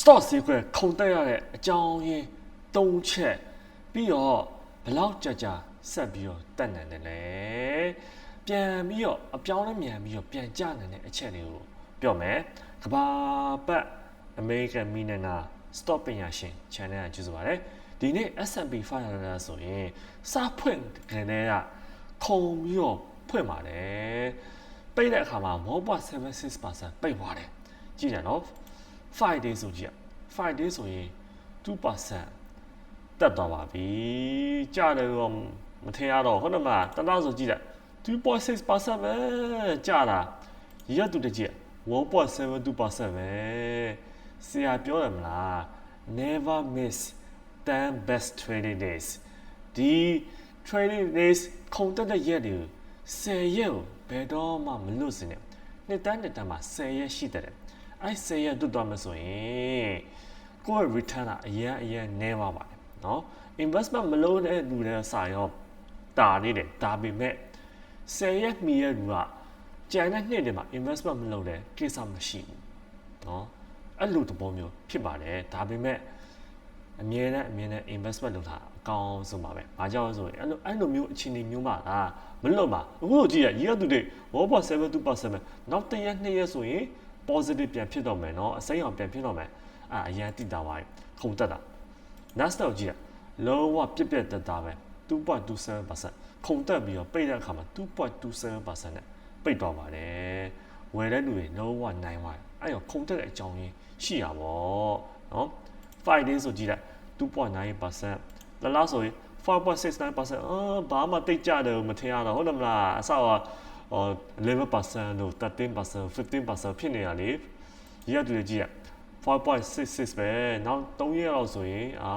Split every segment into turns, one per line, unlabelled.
stock secret ခုံတက်ရတဲ့အကြောင်းရင်း၃ချက်ပြီးတော့ဘလောက်ကြာကြာဆက်ပြီးတော့တက်နိုင်တယ်လေပြန်ပြီးတော့အပြောင်းလဲမြန်ပြီးတော့ပြန်ကျနိုင်တဲ့အချက်တွေကိုပြောမယ်ကဘာပတ် American Minana Stop ပညာရှင် channel ကကြည့်စပါတယ်ဒီနေ့ S&P 500ဆိုရင်စဖွင့်ကနေကခုံပြီးတော့ဖွင့်ပါတယ်ပိတ်တဲ့အခါမှာ1.76%ပိတ်သွားတယ်ကြည့်တယ်နော် 5 days ဆိုကြည့်ရ5 days ဆိုရင်2%တက်သွားပါပြီကြားတယ်တော့မထင်ရတော့ဟုတ်တယ်မလားတလားဆိုကြည့်တယ်2.6%ပဲကြားတာရက်တူတကြည့်1.72%ပဲဆရာပြောတယ်မလား never miss 10 best trading days ဒီ trading days ခုံတက်တဲ့ရက်တွေ10ရက်ကိုဘယ်တော့မှမလွတ်စင်နဲ့နှစ်တန်းနှစ်တန်းမှာ10ရက်ရှိတဲ့ အဲ10ရက်တွတ်သွားမှဆိုရင်ကိုယ့်ရဲ့ return ကအရင်အရင်နည်းပါပါတယ်เนาะ investment မလုပ်တဲ့လူတွေစာရောတာနေတယ်ဒါပေမဲ့10ရက်မီရဲ့လူကကြံတဲ့နှစ်တွေမှာ investment မလုပ်တဲ့ကိစ္စမရှိဘူးเนาะအဲ့လိုသဘောမျိုးဖြစ်ပါတယ်ဒါပေမဲ့အမြဲတမ်းအမြဲတမ်း investment လုပ်တာအကောင်းဆုံးပါပဲ။ဘာကြောင့်လဲဆိုရင်အဲ့လိုအဲ့လိုမျိုးအခြေအနေမျိုးမှာဒါမလွတ်ပါအခုလိုကြည့်ရရီရတူတွေ1.72%နောက်တစ်ရက်နှစ်ရက်ဆိုရင် positive ပြန်ဖြစ်တော့မယ်เนาะအစိမ်းအောင်ပြန်ဖြစ်တော့မယ်အာအရင်တိတာပါခုံတက်တာ Nasdaq ကြည့်ရလုံးဝပြက်ပြက်တက်တာပဲ2.27%ခုံတက်ပြီးတော့ပိတ်တဲ့အခါမှာ2.27%နဲ့ပိတ်တော့ပါတယ်ဝယ်တဲ့လူတွေလုံးဝနိုင်သွားတယ်အဲ့တော့ခုံတက်တဲ့အကြောင်းရင်းရှိရပါဘောเนาะ5 days ဆိုကြည့်လိုက်2.9%လလားဆိုရင်4.69%အာဘာမှတိတ်ကြတယ်မထင်ရတော့ဟုတ်တယ်မလားအဆောက်က 11%တို့13% 15%ဖြစ်နေတာလေရရတူကြည့်ရ4.66ပဲနောက်3ရက်လောက်ဆိုရင်အာ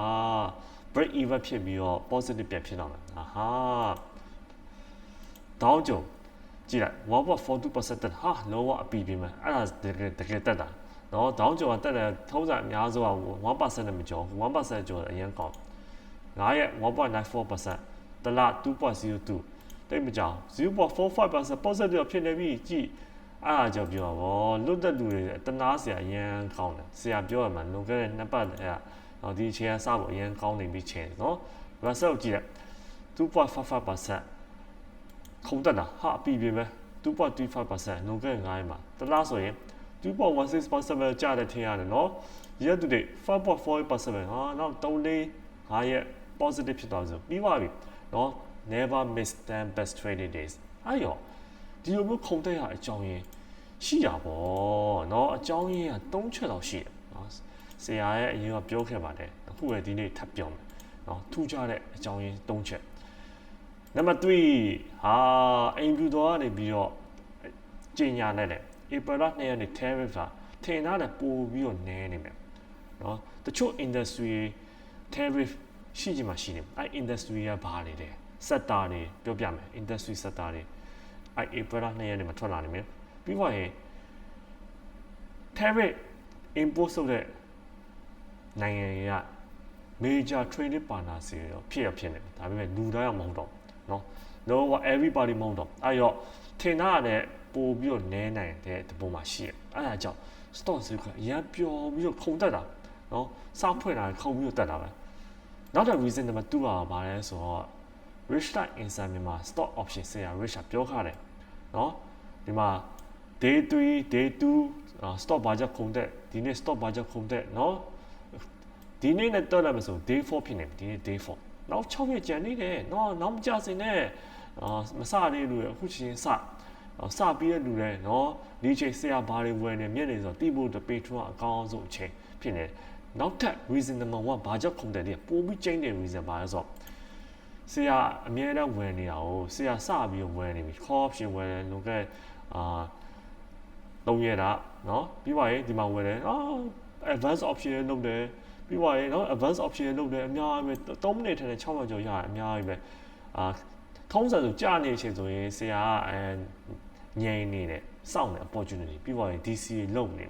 break even ဖြစ်ပြီးတော့ positive ပြန်ဖြစ်တော့မယ်အာဟာတောင်းကြုံကြည့်လိုက်1.42%တက်ဟာလောကအပီပြီးမယ်အဲ့ဒါတကယ်တကယ်တက်တာနော်တောင်းကြုံကတက်တယ်ထုံးစံအများဆုံးက1%နဲ့မကျော်1%ကျော်အရင်ကောင်း9ရက်1.94%တလ2.02 တိတ်မကြောင်0.45% positive ဖြစ်နေပြီကြည့်အားအကြောင့်ပြောပါဘောလွတ်တဲ့လူတွေတနာဆရာအရန်ကောင်းတယ်ဆရာပြောရမှာလွန်ခဲ့တဲ့နှစ်ပတ်အဲ့တော့ဒီအခြေအစဖို့အရန်ကောင်းနေပြီချင်နော် Russell ကြည့်ရ2.55%ခုံတက်တာဟာအပြီပြီပဲ2.35%လွန်ခဲ့9ရက်မှာတလားဆိုရင်2.16%ပဲကျတဲ့ထင်ရတယ်နော် year to date 5.48%ဟာနောက်3လေး5ရက် positive ဖြစ်သွားဆိုပြီးပါပြီနော် never miss them best trading days အဲ့ရောဒီလိုမျိုးခုံတက်ရအကြောင်းရင်းရှိရပါဘောเนาะအကြောင်းရင်းက၃ချက်လောက်ရှိတယ်เนาะဆရာရဲ့အရင်ကပြောခဲ့ပါတယ်အခုပဲဒီနေ့ထပ်ပြောမယ်เนาะထူးခြားတဲ့အကြောင်းရင်း၃ချက်နံပါတ်3ဟာအင်ဂျူတော်ကနေပြီးတော့ကျင်ညာနဲ့လေ April လ2ရက်နေ့ tariff ကထင်ထားတယ်ပို့ပြီးတော့နည်းနေမယ်เนาะတချို့ industry tariff ရှိချင်မှရှိတယ်အဲ industry ကဘာတွေလဲ sector တွေပြောပြမယ် industry sector တွေအဲ April 2ရက်နေ့မှာထွက်လာနေမယ်ပြီးတော့ရင် tariff import လုပ်တဲ့နိုင်ငံတွေက major trading partners တွေရောဖြစ်ရဖြစ်နေဒါပေမဲ့လူတိုင်းအောင်မဟုတ်တော့เนาะ no everybody မဟုတ်တော့အဲ့တော့ထင်ထားရတဲ့ပို့ပြီးတော့နဲနိုင်တဲ့တပုံမှာရှိရအဲ့ဒါကြောင့် stock ဈေးကအရန်ပျော်ပြီးတော့ခုန်တက်တာเนาะစောက်ဖွင့်လာခုန်ပြီးတော့တက်တာပဲနောက်တဲ့ reason number 2ကဘာလဲဆိုတော့ rich light inside မြန်မာ stock option ဆရာ rich ပြောခတယ်เนาะဒီမှာ day 3 day 2 stock ဘာကြောင့်ခုန်တက်ဒီနေ့ stock ဘာကြောင့်ခုန်တက်เนาะဒီနေ့နဲ့တော့လည်းမဆို day 4ဖြစ်နေပြီဒီနေ့ day 4နောက်6ရက်ကျန်နေတယ်เนาะနောက်မကြစင်နဲ့အာမစသေးလို့အခုချင်းစစပြီးတဲ့လူတွေเนาะဒီချိန်ဆရာဘာတွေဝယ်နေမျက်နေဆိုတိဖို့တပေထွန်းအကောင်းဆုံးအချိန်ဖြစ်နေနောက်ထပ် reason number 1ဘာကြောင့်ခုန်တယ်လဲပိုပြီးကျင်းတဲ့ reason ဘာလဲဆိုတော့ ဆရာအမြဲတမ်းဝယ်နေတာကိုဆရာစပြီးဝယ်နေပြီ call option ဝယ်တယ်လုံခဲ့အာသုံးရတာเนาะပြီးပါရင်ဒီမှာဝယ်တယ်အာ advanced option လုပ်တယ်ပြီးပါရင်เนาะ advanced option လုပ်တယ်အများကြီးပဲ3မိနစ်ထဲနဲ့6မိနစ်ကျော်ရတယ်အများကြီးပဲအာထုံးစံဆိုကြာနေချိန်ဆိုရင်ဆရာကအဲငြိမ်နေတယ်စောင့်နေ opportunity ပြီးပါရင် DC လုပ်နေ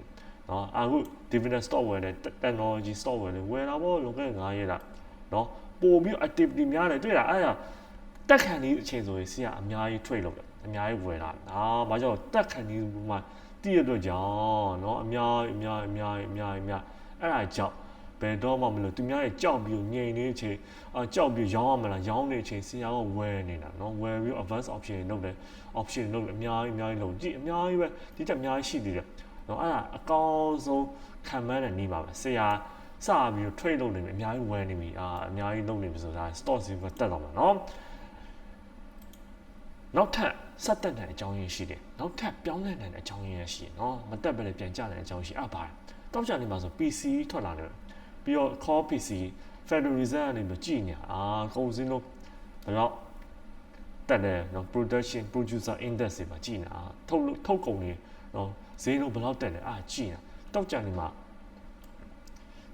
เนาะအခု dividend stock ဝယ်တယ် technology stock ဝယ်တယ်ဝယ်တာပေါ့လုံခဲ့9ရက်တာ เนาะပို့ပြီး activity များတယ်တွေ့လားအဲ့ဒါတက်ခံနေအချိန်ဆိုရင်ဆရာအများကြီး trade လုပ်တယ်အများကြီးဝယ်တာအာဘာကြောင့်တက်ခံနေမှာတည့်ရတော့ကြောင်းเนาะအများအများအများအများအများ အဲ့ဒါကြောင့်ဘယ်တော့မှမလို့သူများရဲ့ကြောက်ပြီးငြိမ်နေချိန်အကြောက်ပြီးရောင်းရမလားရောင်းနေချိန်ဆရာကဝယ်နေတာเนาะဝယ်ပြီး advance option လုပ်တယ် option လုပ်တယ်အများကြီးအများကြီးလုပ်ကြည့်အများကြီးပဲဒီတက်အများကြီးရှိသေးတယ်เนาะအဲ့ဒါအကောင်းဆုံးခံမှန်းတဲ့နေပါပဲဆရာ စပြီးတော့ trade လုပ်နေပြီအများကြီးဝယ်နေပြီအာအများကြီးလုပ်နေပြီဆိုတာ stock စီကတက်တော့မှာเนาะနောက်ထပ်ဆက်တက်တဲ့အကြောင်းရင်းရှိတယ်နောက်ထပ်ပြောင်းလဲနိုင်တဲ့အကြောင်းရင်းရရှိတယ်เนาะမတက်ပဲလေပြန်ကျတဲ့အကြောင်းရှိအပ်ပါတယ်တောက်ကြနေမှာဆို PC ထွက်လာတယ်ပြီးတော့ core PC Federal Reserve ကနေပြီးကြည်နေအာကုန်စင်းလို့ဘယ်တော့တက်တယ်เนาะ production producer index တွေမှာကြည်နေတာထုတ်ထုတ်ကုန်တွေเนาะဈေးတော့ဘယ်လောက်တက်လဲအာကြည်နေတာတောက်ကြနေမှာ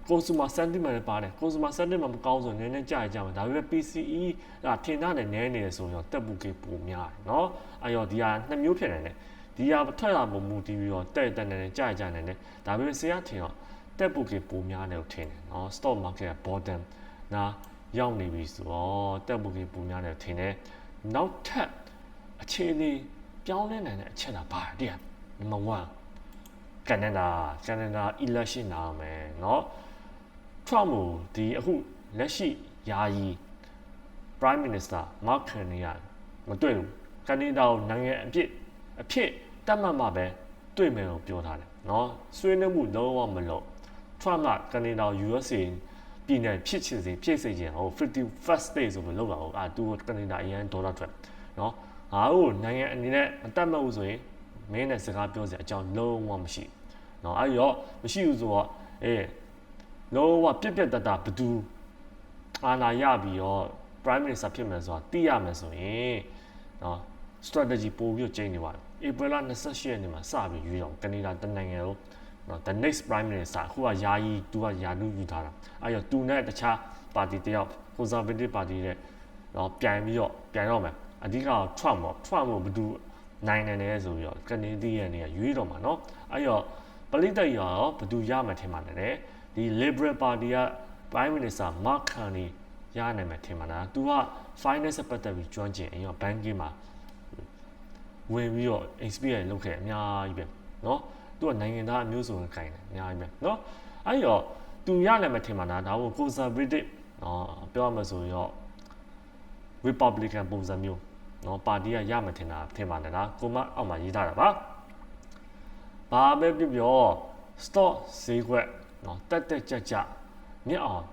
consumer sentiment လည်းပါတယ် consumer sentiment မကောင်းဆိုရင်နည်းနည်းကြာကြမှာဒါပေမဲ့ PCE ကထင်တာနဲ့နည်းနေတယ်ဆိုရင်တက်ဘူးကေပုံများတယ်เนาะအဲ့တော့ဒီဟာနှစ်မျိုးဖြစ်နေတယ်ဒီဟာထွက်လာပုံမူတည်ပြီးတော့တက်တက်နေနေကြာကြာနေနေဒါပေမဲ့ဆရာထင်တော့တက်ဘူးကေပုံများတယ်လို့ထင်တယ်เนาะ stock market က bottom နာရောက်နေပြီဆိုတော့တက်ဘူးကေပုံများတယ်ထင်တယ်နောက်ထပ်အခြေအနေပြောင်းလဲနိုင်တဲ့အချက်လားပါတယ် number 1ကန်နာကန်နာ election နာမယ်เนาะ Trump ကိုဒီအခုလက်ရှိယာယီ Prime Minister Mark Carney ကမတွေ့ဘူးကနေဒါကိုနိုင်ငံအဖြစ်အဖြစ်တတ်မှတ်မှပဲတွေ့မယ်လို့ပြောထားတယ်เนาะဆွေးနွေးမှုလုံးဝမလုပ် Trump ကကနေဒါ USA ပြည်နယ်ဖြစ်ချင်စီဖြစ်စေချင်ဟို51st state ဆိုပြီးလောက်လာဟုတ်အာသူကနေဒါအရင်ဒေါ်လာထွက်เนาะငါတို့နိုင်ငံအနေနဲ့မတတ်မှတ်ဘူးဆိုရင်မင်းနဲ့စကားပြောစရာအကြောင်းလုံးဝမရှိเนาะအဲ့တော့မရှိဘူးဆိုတော့အေး လုံးဝပြက်ပြက်တတဘသူအာဏာရပြီးတော့ prime minister ဖြစ်မယ်ဆိုတာသိရမယ်ဆိုရင်နော် strategy ပို့ပြီးချိန်နေပါတယ် April 28ရက်နေ့မှာစပြီးရွေးတော့ကနေဒါတနိုင်ငံလုံးနော် the next prime minister အခုကယာယီသူကယာနုယူထားတာအဲ့တော့သူနဲ့တခြားပါတီတယောက် conservative party တဲ့နော်ပြန်ပြီးတော့ပြန်တော့မယ်အဓိကတော့ Trump ပေါ့ Trump ကိုဘသူနိုင်ငံနေဆိုပြီးတော့ကနေဒီယန်တွေကရွေးတော့မှာနော်အဲ့တော့ပလိတ်တိုက်ရောဘသူရမှာထင်ပါတယ် ဒီ liberal party က prime minister Mark Carney ရနိုင်မယ်ထင်မှန်းတာသူက finance ပတ်သက်ပြီးကျွမ်းကျင်အရင် banking မှာဝင်ပြီးတော့ experience လုပ်ခဲ့အများကြီးပဲเนาะသူကနိုင်ငံသားအမျိုးစုံကိုခိုင်းတယ်အများကြီးပဲเนาะအဲ့တော့သူရနိုင်မယ်ထင်မှန်းတာဒါကို conservative เนาะပြောရမှာဆိုရော republican ပုံစံမျိုးเนาะပါတီကရမယ်ထင်တာထင်ပါတယ်လားကိုမအောက်မှာရေးထားတာပါဘာပဲပြောပြော stock ဈေးကွက် เนาะတက်တက်ကြကြမြင့်အောင်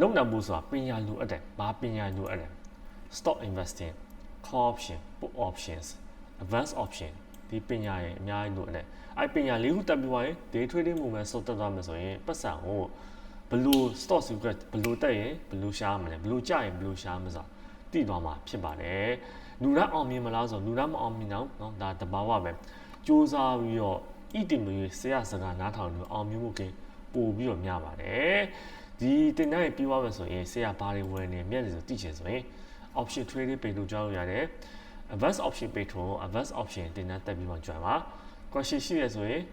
လုံနိုင်မှုဆိုတာပညာလိုအပ်တယ်ဘာပညာလိုအပ်တယ် stock investing call option put options advanced option ဒီပညာရဲ့အများကြီးလို့အဲ့အဲ့ပညာလေးခုတက်ပြီးသွားရင် day trading movement စောတက်သွားမယ်ဆိုရင်ပတ်စံကိုဘလို့ stock secret ဘလို့တက်ရင်ဘလို့ရှားမလဲဘလို့ကြရင်ဘလို့ရှားမစားသိသွားမှာဖြစ်ပါတယ်လူရအောင်မြင်မလားဆိုလူရမအောင်မြင်တော့เนาะဒါတဘာဝပဲစူးစမ်းပြီးတော့ဣတိမရေဆရာစကားနားထောင်လို့အောင်မြင်မှုက ပို့ပြီးတော့များပါတယ်ဒီတင်တဲ့ပြီးသွားမယ်ဆိုရင်ဆရာဘာတွေဝယ်နေမြက်နေဆိုသိချင်ဆိုရင် option trading ပေလို့ကြောက်ရတယ် advanced option ပေထုံ advanced option တင်တဲ့တက်ပြီးမှ join ပါ question ရှိရဆိုရင်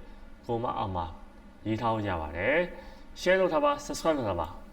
ကိုမအောင်မှာရေးထားလို့ရပါတယ် share လုပ်ထားပါ subscribe လုပ်ထားပါ